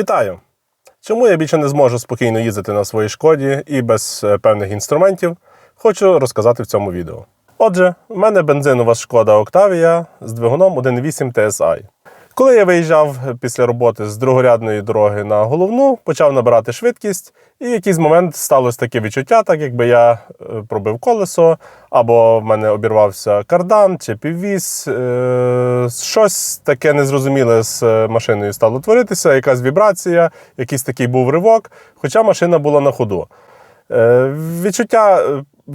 Вітаю! Чому я більше не зможу спокійно їздити на своїй шкоді і без е, певних інструментів, хочу розказати в цьому відео. Отже, в мене бензинова шкода Octavia з двигуном 1.8 TSI. Коли я виїжджав після роботи з другорядної дороги на головну, почав набирати швидкість, і в якийсь момент сталося таке відчуття, так якби я е, пробив колесо, або в мене обірвався кардан чи піввіз. Е, щось таке незрозуміле з е, машиною стало творитися, якась вібрація, якийсь такий був ривок, хоча машина була на ходу. Відчуття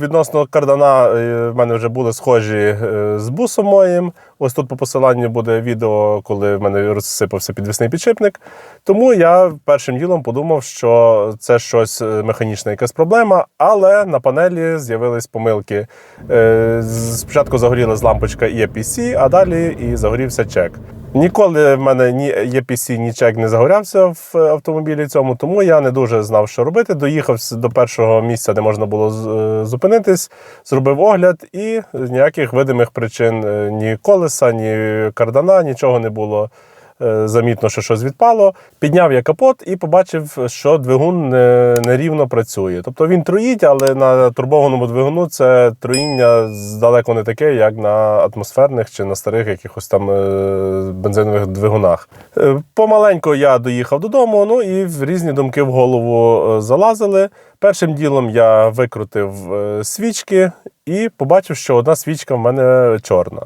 відносно кардана е, в мене вже були схожі е, з бусом моїм. Ось тут по посиланню буде відео, коли в мене розсипався підвісний підшипник. Тому я першим ділом подумав, що це щось е, механічна якась проблема, але на панелі з'явились помилки. З- Спочатку загорілась лампочка EPC, а далі і загорівся чек. Ніколи в мене ні EPC, ні чек не загорявся в автомобілі цьому, тому я не дуже знав, що робити. Доїхав до першого місця, де можна було е, зупинитись, зробив огляд, і ніяких видимих причин е, ні колеса, ні кардана, нічого не було. Е, Замітно, що щось відпало. Підняв я капот і побачив, що двигун не- нерівно працює. Тобто він троїть, але на турбованому двигуну це троїння далеко не таке, як на атмосферних чи на старих якихось там е, бензинових двигунах. Е, Помаленьку я доїхав додому, ну і в різні думки в голову залазили. Першим ділом я викрутив свічки і побачив, що одна свічка в мене чорна.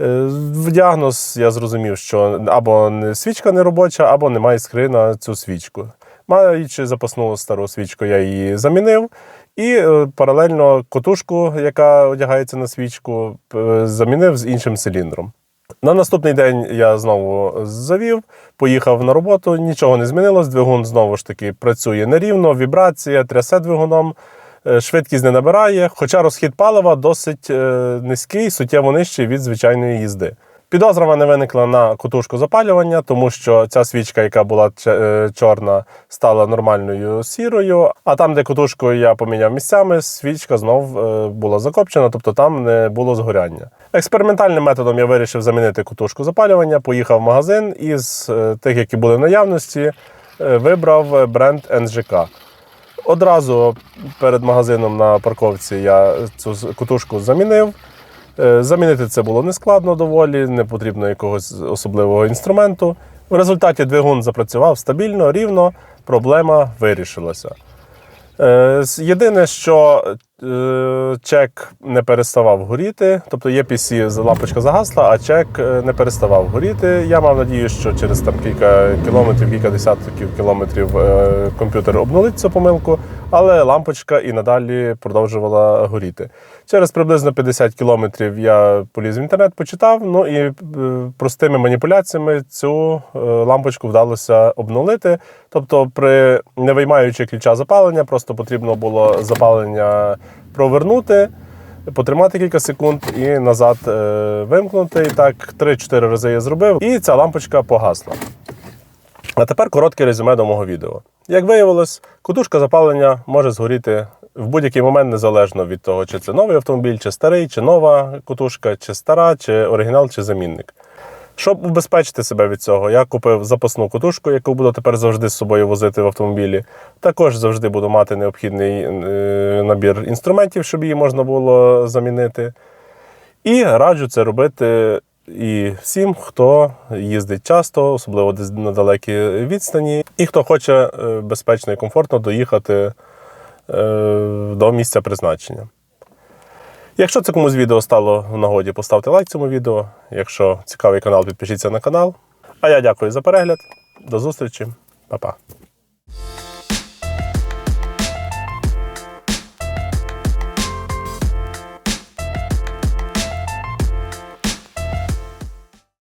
Е, В діагноз я зрозумів, що або свічка не робоча, або немає іскри на цю свічку. Маючи запасну стару свічку, я її замінив. І е, паралельно котушку, яка одягається на свічку, е, замінив з іншим циліндром. На наступний день я знову завів, поїхав на роботу, нічого не змінилось. Двигун знову ж таки працює нерівно, вібрація, трясе двигуном, швидкість не набирає, хоча розхід палива досить е, низький, суттєво нижчий від звичайної їзди. Підозра мене виникла на котушку запалювання, тому що ця свічка, яка була е, чорна, стала нормальною сірою. А там, де котушку я поміняв місцями, свічка знов е, була закопчена, тобто там не було згоряння. Експериментальним методом я вирішив замінити котушку запалювання, поїхав в магазин і з е, тих, які були в наявності, е, вибрав бренд NGK. Одразу перед магазином на парковці я цю кутушку замінив. Е, Замінити це було нескладно доволі, не потрібно якогось особливого інструменту. В результаті двигун запрацював стабільно, рівно, проблема вирішилася. Е, Єдине, що чек не переставав горіти, тобто EPC з- лампочка загасла, а чек е, не переставав горіти. Я мав надію, що через там кілька кілометрів, кілька десятків кілометрів е, комп'ютер обнулить цю помилку, але лампочка і надалі продовжувала горіти. Через приблизно 50 кілометрів я поліз в інтернет, почитав. Ну і е, простими маніпуляціями цю е, лампочку вдалося обнулити. Тобто, при не виймаючи ключа запалення, просто потрібно було запалення провернути. Потримати кілька секунд і назад е, вимкнути. І так 3-4 рази я зробив, і ця лампочка погасла. А тепер коротке резюме до мого відео. Як виявилось, котушка запалення може згоріти в будь-який момент, незалежно від того, чи це новий автомобіль, чи старий, чи нова котушка, чи стара, чи оригінал, чи замінник. Щоб убезпечити себе від цього, я купив запасну котушку, яку буду тепер завжди з собою возити в автомобілі. Також завжди буду мати необхідний е, набір інструментів, щоб її можна було замінити. І раджу це робити і всім, хто їздить часто, особливо десь на далекі відстані, і хто хоче е, безпечно і комфортно доїхати е, до місця призначення. Якщо це комусь відео стало в нагоді, поставте лайк цьому відео. Якщо цікавий канал, підпишіться на канал. А я дякую за перегляд. До зустрічі, Па-па.